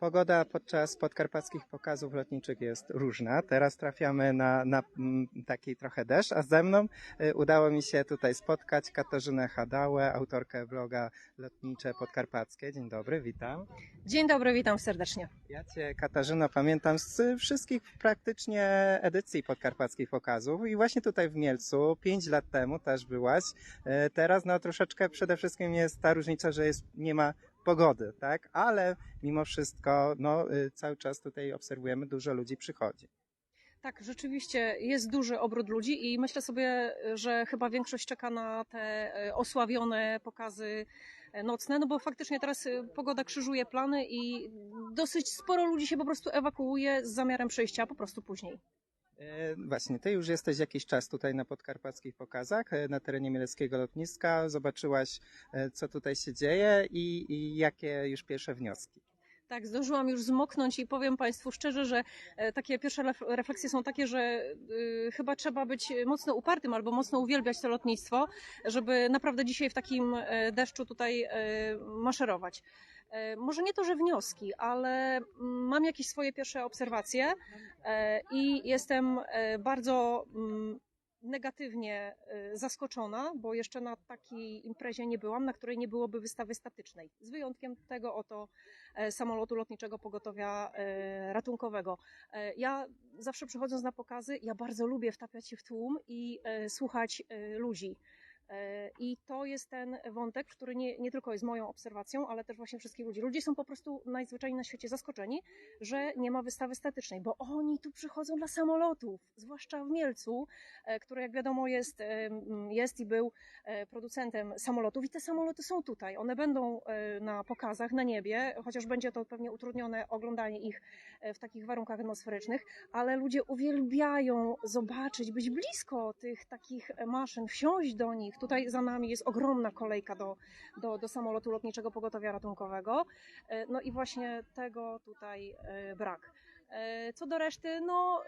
Pogoda podczas podkarpackich pokazów lotniczych jest różna. Teraz trafiamy na, na mm, taki trochę deszcz, a ze mną y, udało mi się tutaj spotkać Katarzynę Hadałę, autorkę bloga Lotnicze Podkarpackie. Dzień dobry, witam. Dzień dobry, witam serdecznie. Ja Cię, Katarzyno, pamiętam z wszystkich praktycznie edycji podkarpackich pokazów i właśnie tutaj w Mielcu, pięć lat temu też byłaś. E, Teraz no troszeczkę przede wszystkim jest ta różnica, że jest, nie ma pogody, tak? Ale mimo wszystko, no y, cały czas tutaj obserwujemy, dużo ludzi przychodzi. Tak, rzeczywiście jest duży obrót ludzi i myślę sobie, że chyba większość czeka na te e, osławione pokazy e, nocne, no bo faktycznie teraz pogoda krzyżuje plany i dosyć sporo ludzi się po prostu ewakuuje z zamiarem przyjścia po prostu później. E, Właśnie, ty już jesteś jakiś czas tutaj na podkarpackich pokazach, e, na terenie Mieleckiego Lotniska. Zobaczyłaś, e, co tutaj się dzieje i, i jakie już pierwsze wnioski. Tak, zdążyłam już zmoknąć i powiem Państwu szczerze, że takie pierwsze ref- refleksje są takie, że chyba trzeba być mocno upartym albo mocno uwielbiać to lotnictwo, żeby naprawdę dzisiaj w takim deszczu tutaj maszerować. E, Może nie to, że wnioski, ale mm, mam jakieś swoje pierwsze obserwacje e, i jestem e, bardzo mm, negatywnie zaskoczona, bo jeszcze na takiej imprezie nie byłam, na której nie byłoby wystawy statycznej. Z wyjątkiem tego oto samolotu lotniczego pogotowia ratunkowego. Ja zawsze przychodząc na pokazy, ja bardzo lubię wtapiać się w tłum i słuchać ludzi. E, I to jest ten wątek, który nie, nie tylko jest moją obserwacją, ale też właśnie wszystkich ludzi. Ludzie są po prostu najzwyczajniej na świecie zaskoczeni, że nie ma wystawy statycznej, bo oni tu przychodzą dla samolotów, zwłaszcza w Mielcu, e, który jak wiadomo jest, e, jest i był producentem samolotów i te samoloty są tutaj. One będą na pokazach na niebie, chociaż będzie to pewnie utrudnione oglądanie ich w takich warunkach atmosferycznych, ale ludzie uwielbiają zobaczyć, być blisko tych takich maszyn, wsiąść do nich. Tutaj za nami jest ogromna kolejka do, do, do samolotu lotniczego pogotowia ratunkowego. E, No i właśnie tego tutaj e, brak. E, Co do reszty, no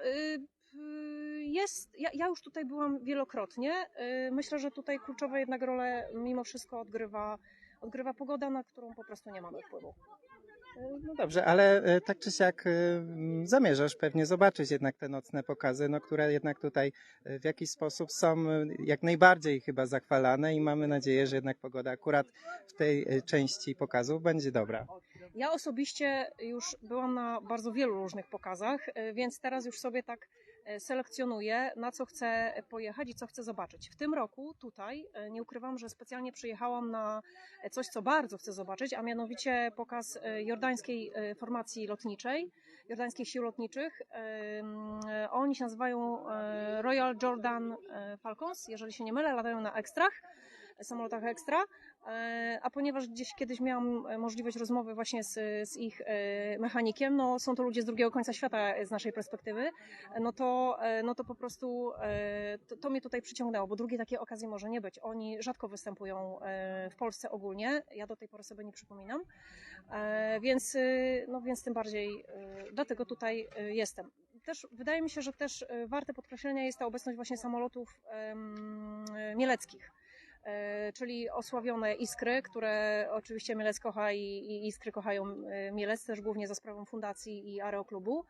jest, ja, ja już tutaj byłam wielokrotnie. Myślę, że tutaj kluczową jednak rolę mimo wszystko odgrywa, odgrywa pogoda, na którą po prostu nie mamy wpływu. No dobrze, ale e, tak czy siak e, zamierzasz pewnie zobaczyć jednak te nocne pokazy, no, które jednak tutaj e, w jakiś sposób są jak najbardziej chyba zachwalane i mamy nadzieję, że jednak pogoda akurat w tej części pokazów będzie dobra. Ja osobiście już byłam na bardzo wielu różnych pokazach, więc teraz już sobie tak selekcjonuję, na co chcę pojechać i co chcę zobaczyć. W tym roku tutaj e, nie ukrywam, że specjalnie przyjechałam na e, coś, co bardzo chcę zobaczyć, a mianowicie pokaz e, jordańskiej e, formacji lotniczej, jordańskich sił lotniczych. E, Oni się nazywają e, Royal Jordan e, Falcons, jeżeli się nie mylę, latają na ekstrach, samolotach ekstra. E, A ponieważ gdzieś kiedyś miałam e, możliwość rozmowy właśnie z, z ich e, mechanikiem, no są to ludzie z drugiego końca świata z naszej perspektywy, no to, no to po prostu to, to mnie tutaj przyciągnęło, bo drugiej takiej okazji może nie być. Oni rzadko występują w Polsce ogólnie, ja do tej pory sobie nie przypominam, więc, no więc tym bardziej dlatego tutaj jestem. Też wydaje mi się, że też warte podkreślenia jest ta obecność właśnie samolotów mieleckich czyli osławione Iskry, które oczywiście Mielec kocha i, i Iskry kochają e, Mielec, też głównie za sprawą fundacji i Aeroklubu.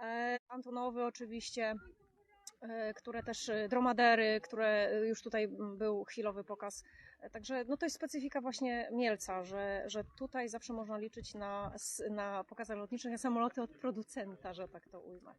E, Antonowy oczywiście, e, które też e, dromadery, które już tutaj był chwilowy pokaz. E, Także no to jest specyfika właśnie Mielca, że, że tutaj zawsze można liczyć na, na pokazach lotniczych, na samoloty od producenta, że tak to ujmę.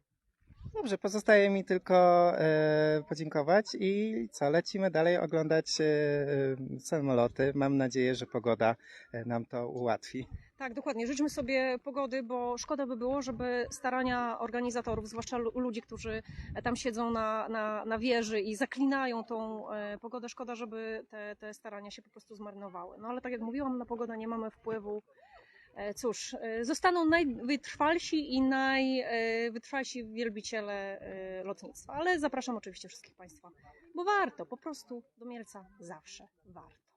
Dobrze, pozostaje mi tylko e, podziękować i co, lecimy dalej oglądać e, e, samoloty. Mam nadzieję, że pogoda e, nam to ułatwi. Tak, dokładnie. Życzmy sobie pogody, bo szkoda by było, żeby starania organizatorów, zwłaszcza lu- ludzi, którzy tam siedzą na, na, na wieży i zaklinają tą e, pogodę, szkoda, żeby te, te starania się po prostu zmarnowały. No ale tak jak mówiłam, na pogodę nie mamy wpływu. E, Cóż, e, zostaną najwytrwalsi i najwytrwalsi wielbiciele e, lotnictwa, ale zapraszam oczywiście wszystkich Państwa, bo warto, po prostu do Mielca zawsze warto.